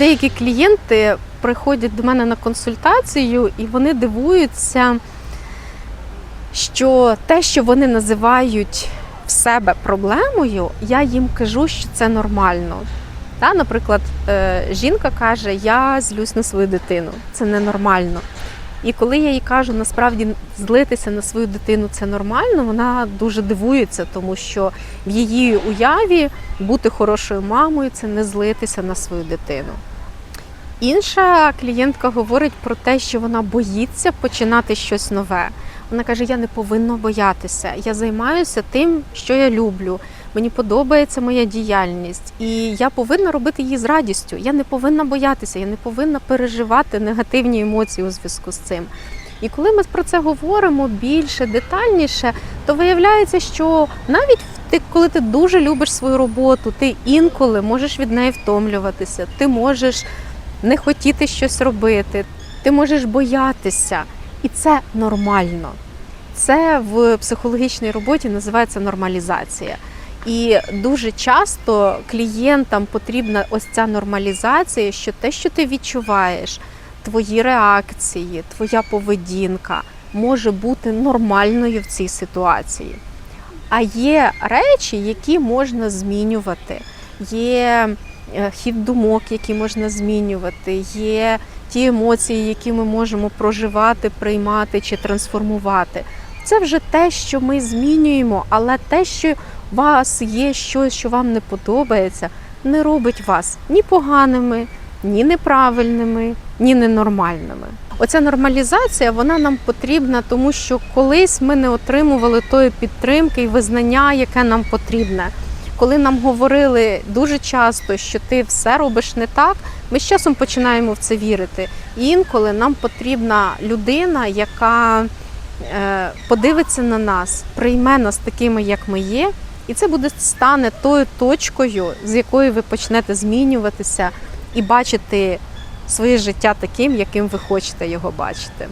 Деякі клієнти приходять до мене на консультацію і вони дивуються, що те, що вони називають в себе проблемою, я їм кажу, що це нормально. Наприклад, е, жінка каже, я злюсь на свою дитину, це ненормально. І коли я їй кажу, насправді злитися на свою дитину це нормально, вона дуже дивується, тому що в її уяві бути хорошою мамою це не злитися на свою дитину. Інша клієнтка говорить про те, що вона боїться починати щось нове. Вона каже: Я не повинна боятися. Я займаюся тим, що я люблю. Мені подобається моя діяльність, і я повинна робити її з радістю. Я не повинна боятися, я не повинна переживати негативні емоції у зв'язку з цим. І коли ми про це говоримо більше, детальніше, то виявляється, що навіть ти, коли ти дуже любиш свою роботу, ти інколи можеш від неї втомлюватися, ти можеш не хотіти щось робити, ти можеш боятися, і це нормально. Це в психологічній роботі називається нормалізація. І дуже часто клієнтам потрібна ось ця нормалізація, що те, що ти відчуваєш, твої реакції, твоя поведінка може бути нормальною в цій ситуації. А є речі, які можна змінювати. Є е, хід думок, які можна змінювати, є ті емоції, які ми можемо проживати, приймати чи трансформувати. Це вже те, що ми змінюємо, але те, що у вас є щось, що вам не подобається, не робить вас ні поганими, ні неправильними, ні ненормальними. Оця нормалізація вона нам потрібна, тому що колись ми не отримували тої підтримки і визнання, яке нам потрібне. Коли нам говорили дуже часто, що ти все робиш не так, ми з часом починаємо в це вірити. І інколи нам потрібна людина, яка подивиться на нас, прийме нас такими, як ми є, і це буде стане тою точкою, з якої ви почнете змінюватися і бачити своє життя таким, яким ви хочете його бачити.